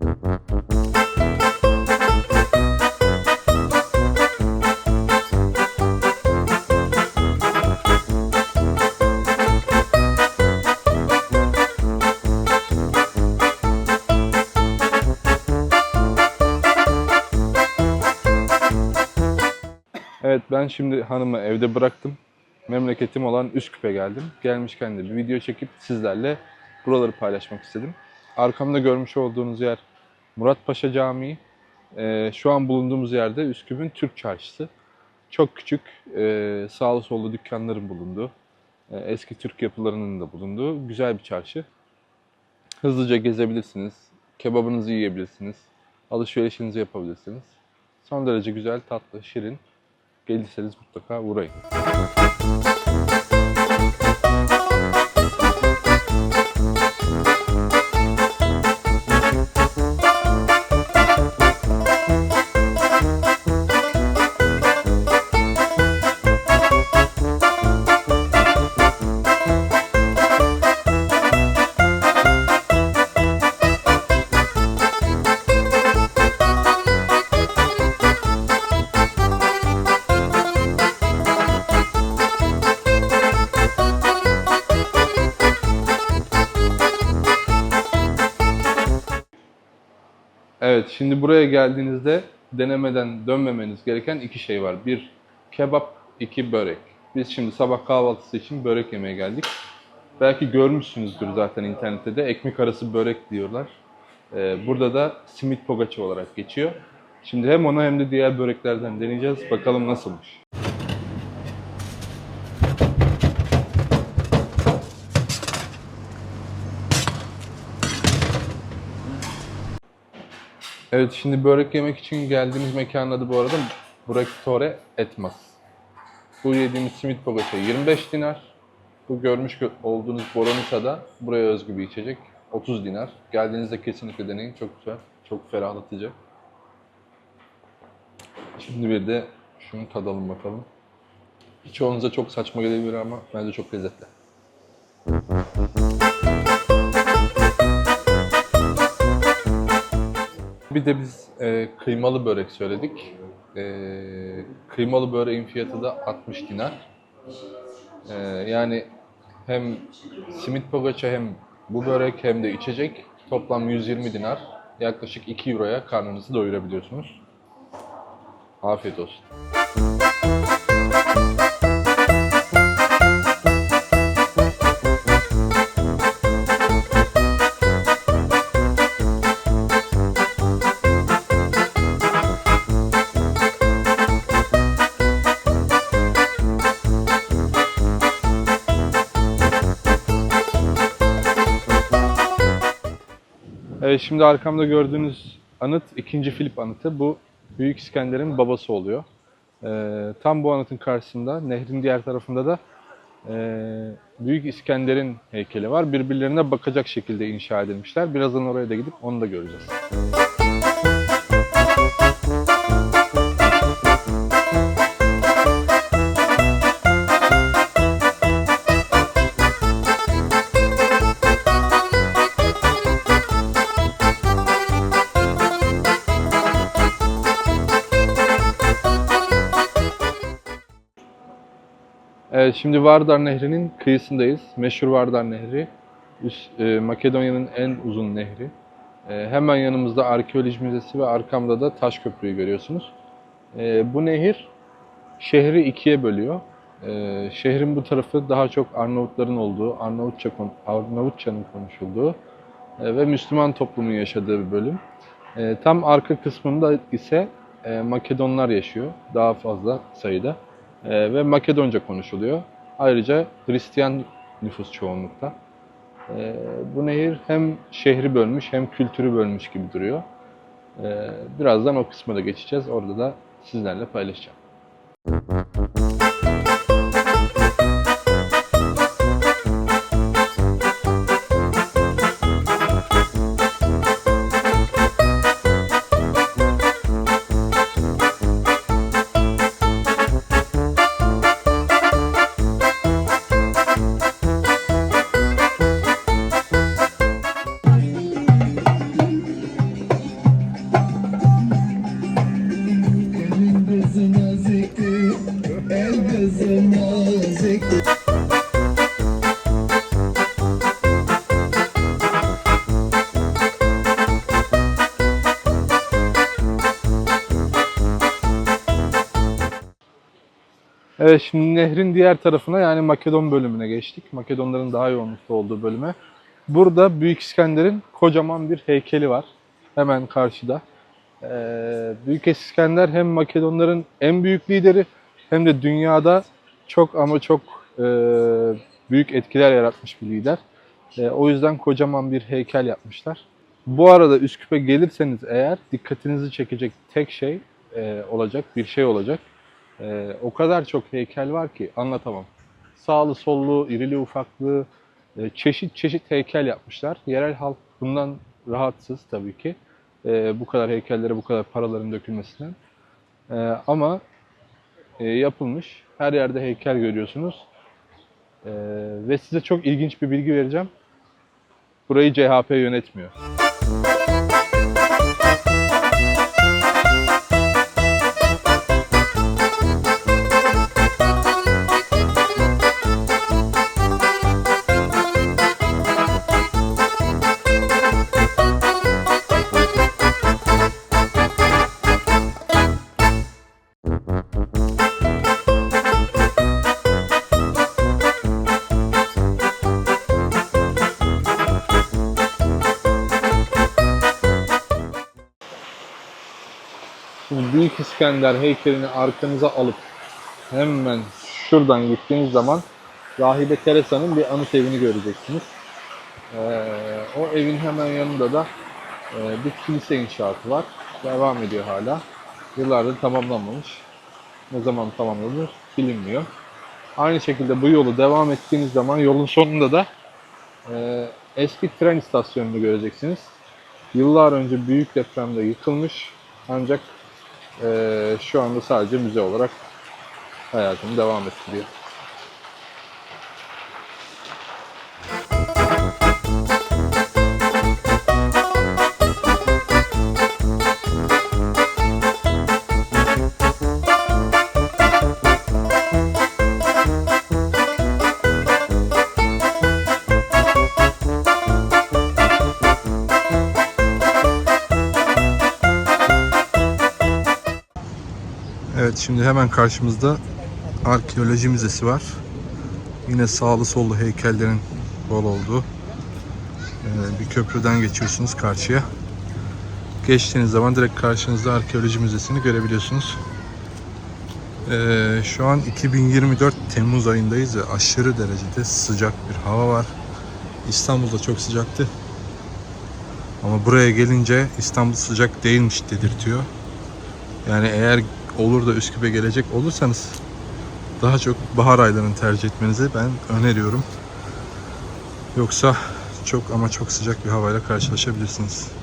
Evet ben şimdi hanımı evde bıraktım. Memleketim olan Üsküp'e geldim. Gelmişken de bir video çekip sizlerle buraları paylaşmak istedim. Arkamda görmüş olduğunuz yer Muratpaşa Camii. Ee, şu an bulunduğumuz yerde Üsküp'ün Türk Çarşısı. Çok küçük, e, sağlı sollu dükkanların bulunduğu, e, eski Türk yapılarının da bulunduğu güzel bir çarşı. Hızlıca gezebilirsiniz, kebabınızı yiyebilirsiniz, alışverişinizi yapabilirsiniz. Son derece güzel, tatlı, şirin. Gelirseniz mutlaka uğrayın. Şimdi buraya geldiğinizde denemeden dönmemeniz gereken iki şey var. Bir, kebap, iki börek. Biz şimdi sabah kahvaltısı için börek yemeye geldik. Belki görmüşsünüzdür zaten internette de ekmek arası börek diyorlar. Ee, burada da simit pogaça olarak geçiyor. Şimdi hem onu hem de diğer böreklerden deneyeceğiz. Bakalım nasılmış. Evet şimdi börek yemek için geldiğimiz mekanın adı bu arada Buraktore Etmas. Bu yediğimiz simit pogaça 25 dinar. Bu görmüş gö- olduğunuz Boronisa da buraya özgü bir içecek. 30 dinar. Geldiğinizde kesinlikle deneyin. Çok güzel. Çok ferahlatıcı. Şimdi bir de şunu tadalım bakalım. Çoğunuza çok saçma gelebilir ama bence çok lezzetli. Bir de biz e, kıymalı börek söyledik. E, kıymalı böreğin fiyatı da 60 dinar. E, yani hem simit pogaça hem bu börek hem de içecek toplam 120 dinar. Yaklaşık 2 euroya karnınızı doyurabiliyorsunuz. Afiyet olsun. Şimdi arkamda gördüğünüz anıt 2. Filip anıtı. Bu Büyük İskender'in babası oluyor. Ee, tam bu anıtın karşısında, nehrin diğer tarafında da e, Büyük İskender'in heykeli var. Birbirlerine bakacak şekilde inşa edilmişler. Birazdan oraya da gidip onu da göreceğiz. Şimdi Vardar Nehri'nin kıyısındayız. Meşhur Vardar Nehri. Üst- e, Makedonya'nın en uzun nehri. E, hemen yanımızda arkeoloji müzesi ve arkamda da taş köprüyü görüyorsunuz. E, bu nehir şehri ikiye bölüyor. E, şehrin bu tarafı daha çok Arnavutların olduğu, Arnavutça Arnavutçanın konuşulduğu e, ve Müslüman toplumun yaşadığı bir bölüm. E, tam arka kısmında ise e, Makedonlar yaşıyor, daha fazla sayıda. Ee, ve Makedonca konuşuluyor. Ayrıca Hristiyan nüfus çoğunlukta. Ee, bu nehir hem şehri bölmüş hem kültürü bölmüş gibi duruyor. Ee, birazdan o kısma da geçeceğiz. Orada da sizlerle paylaşacağım. Evet şimdi nehrin diğer tarafına yani Makedon bölümüne geçtik. Makedonların daha yoğunlukta olduğu bölüme. Burada Büyük İskender'in kocaman bir heykeli var. Hemen karşıda. Ee, Büyük İskender hem Makedonların en büyük lideri hem de dünyada çok ama çok e, büyük etkiler yaratmış bir lider. E, o yüzden kocaman bir heykel yapmışlar. Bu arada Üsküp'e gelirseniz eğer dikkatinizi çekecek tek şey e, olacak, bir şey olacak. E, o kadar çok heykel var ki anlatamam. Sağlı sollu, irili ufaklı, e, çeşit çeşit heykel yapmışlar. Yerel halk bundan rahatsız tabii ki. E, bu kadar heykellere bu kadar paraların dökülmesinden. E, ama e, yapılmış. Her yerde heykel görüyorsunuz. E, ve size çok ilginç bir bilgi vereceğim. Burayı CHP yönetmiyor. İskender heykelini arkanıza alıp hemen şuradan gittiğiniz zaman Rahibe Teresa'nın bir anıt evini göreceksiniz. Ee, o evin hemen yanında da e, bir kilise inşaatı var. Devam ediyor hala. Yıllardır tamamlanmamış. Ne zaman tamamlanır bilinmiyor. Aynı şekilde bu yolu devam ettiğiniz zaman yolun sonunda da e, eski tren istasyonunu göreceksiniz. Yıllar önce büyük depremde yıkılmış ancak ee, şu anda sadece müze olarak hayatını devam ettiriyor. Şimdi hemen karşımızda arkeoloji müzesi var. Yine sağlı sollu heykellerin bol olduğu ee, bir köprüden geçiyorsunuz karşıya. Geçtiğiniz zaman direkt karşınızda arkeoloji müzesini görebiliyorsunuz. Ee, şu an 2024 Temmuz ayındayız ve aşırı derecede sıcak bir hava var. İstanbul'da çok sıcaktı. Ama buraya gelince İstanbul sıcak değilmiş dedirtiyor. Yani eğer olur da Üsküp'e gelecek olursanız daha çok bahar aylarını tercih etmenizi ben öneriyorum. Yoksa çok ama çok sıcak bir havayla karşılaşabilirsiniz.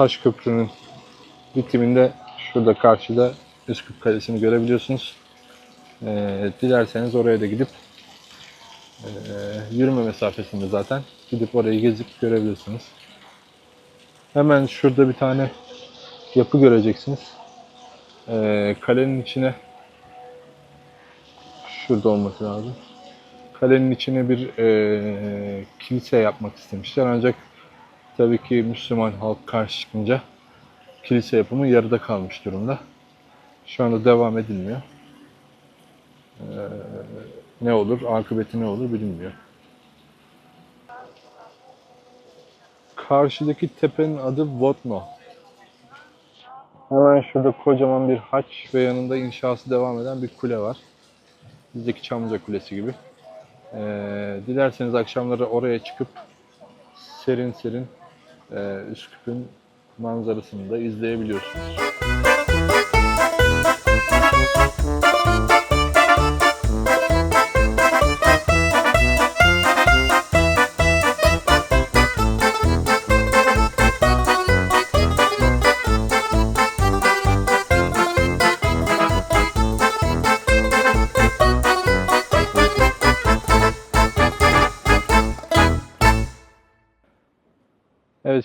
Hemen taş köprünün bitiminde şurada karşıda Üsküp Kalesi'ni görebiliyorsunuz. Ee, dilerseniz oraya da gidip e, yürüme mesafesinde zaten gidip orayı gezip görebilirsiniz. Hemen şurada bir tane yapı göreceksiniz. Ee, kalenin içine şurada olması lazım. Kalenin içine bir e, kilise yapmak istemişler ancak tabii ki Müslüman halk karşı çıkınca kilise yapımı yarıda kalmış durumda. Şu anda devam edilmiyor. Ee, ne olur, akıbeti ne olur bilinmiyor. Karşıdaki tepenin adı Votno. Hemen şurada kocaman bir haç ve yanında inşası devam eden bir kule var. Bizdeki Çamlıca Kulesi gibi. Ee, dilerseniz akşamları oraya çıkıp serin serin e, Üsküp'ün manzarasını da izleyebiliyorsunuz.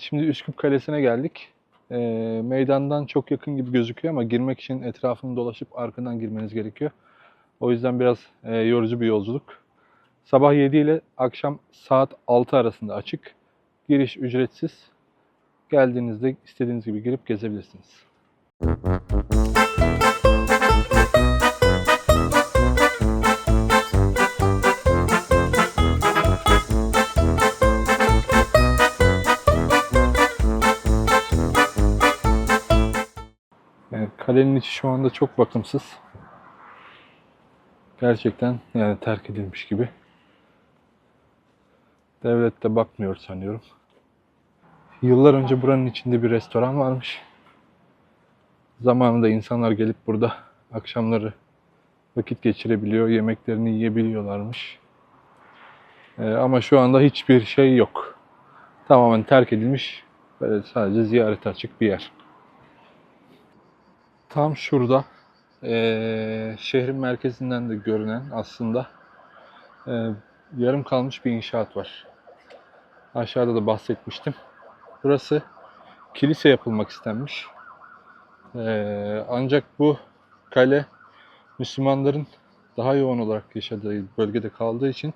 Şimdi Üsküp Kalesi'ne geldik. Ee, meydandan çok yakın gibi gözüküyor ama girmek için etrafını dolaşıp arkadan girmeniz gerekiyor. O yüzden biraz e, yorucu bir yolculuk. Sabah 7 ile akşam saat 6 arasında açık. Giriş ücretsiz. Geldiğinizde istediğiniz gibi girip gezebilirsiniz. Yani kalenin içi şu anda çok bakımsız. Gerçekten yani terk edilmiş gibi. Devlet de bakmıyor sanıyorum. Yıllar önce buranın içinde bir restoran varmış. Zamanında insanlar gelip burada akşamları vakit geçirebiliyor, yemeklerini yiyebiliyorlarmış. Ee, ama şu anda hiçbir şey yok. Tamamen terk edilmiş, böyle sadece ziyarete açık bir yer. Tam şurada eee, şehrin merkezinden de görünen aslında eee, yarım kalmış bir inşaat var. Aşağıda da bahsetmiştim. Burası kilise yapılmak istenmiş. Eee, ancak bu kale Müslümanların daha yoğun olarak yaşadığı bölgede kaldığı için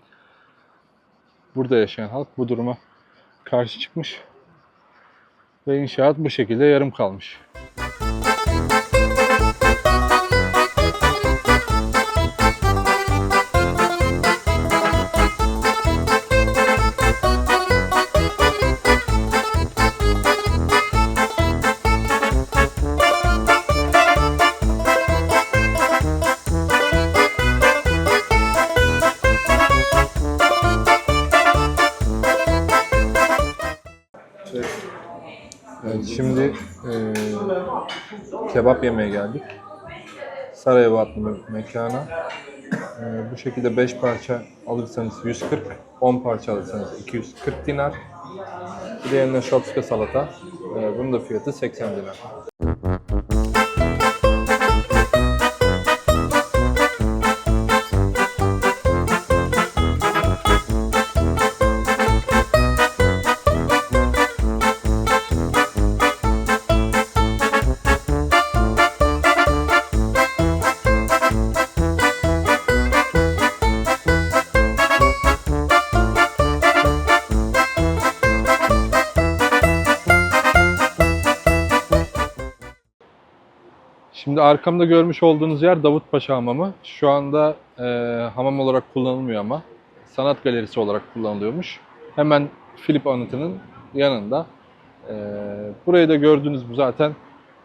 burada yaşayan halk bu duruma karşı çıkmış ve inşaat bu şekilde yarım kalmış. Şimdi eee, kebap yemeye geldik. Sarajevo adlı bir mekana. Eee, bu şekilde 5 parça alırsanız 140, 10 parça alırsanız 240 dinar. Bir de yanına şopska salata. Eee, bunun da fiyatı 80 dinar. Şimdi arkamda görmüş olduğunuz yer Davutpaşa Hamamı. Şu anda e, hamam olarak kullanılmıyor ama sanat galerisi olarak kullanılıyormuş. Hemen Filip Anıtı'nın yanında. E, burayı da gördüğünüz bu zaten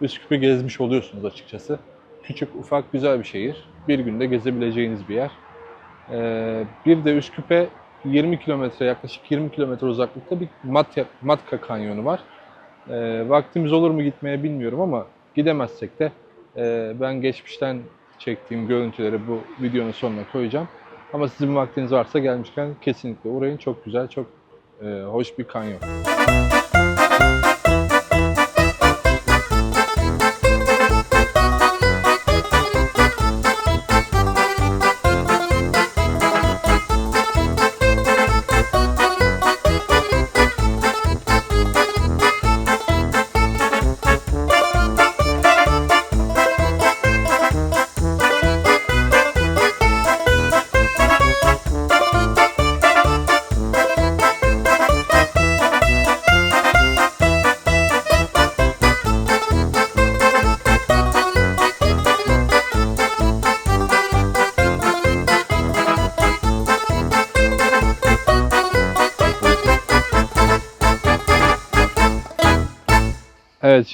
Üsküp'ü gezmiş oluyorsunuz açıkçası. Küçük, ufak, güzel bir şehir. Bir günde gezebileceğiniz bir yer. E, bir de Üsküp'e 20 kilometre, yaklaşık 20 kilometre uzaklıkta bir Matka, Matka Kanyonu var. E, vaktimiz olur mu gitmeye bilmiyorum ama gidemezsek de ben geçmişten çektiğim görüntüleri bu videonun sonuna koyacağım. Ama sizin vaktiniz varsa gelmişken kesinlikle uğrayın. Çok güzel, çok e, hoş bir kanyon.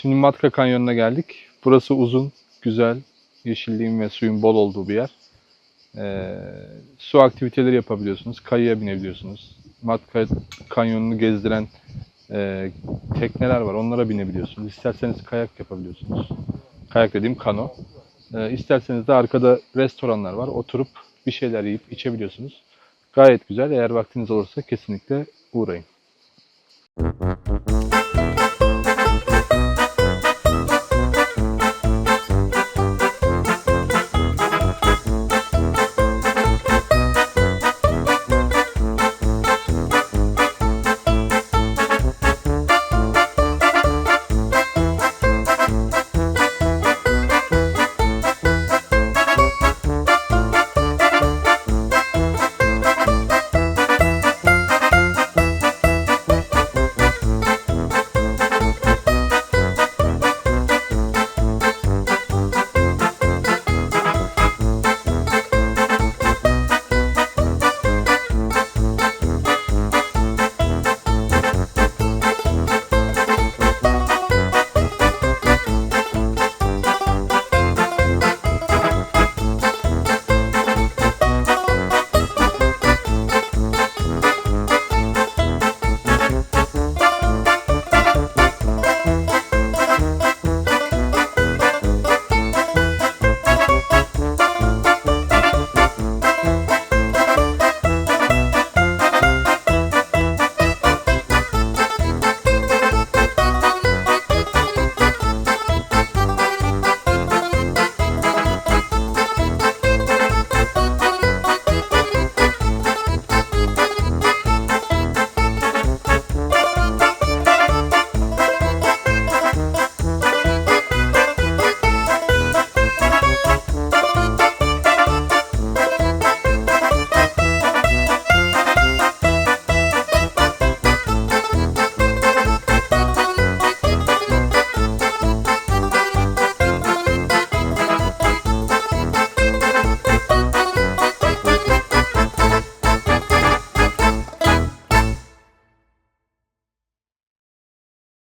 Şimdi Matka Kanyonu'na geldik. Burası uzun, güzel, yeşilliğin ve suyun bol olduğu bir yer. Ee, su aktiviteleri yapabiliyorsunuz, kayıya binebiliyorsunuz. Matka Kanyonu'nu gezdiren e, tekneler var, onlara binebiliyorsunuz. İsterseniz kayak yapabiliyorsunuz. Kayak dediğim kano. Ee, isterseniz de arkada restoranlar var, oturup bir şeyler yiyip içebiliyorsunuz. Gayet güzel, eğer vaktiniz olursa kesinlikle uğrayın.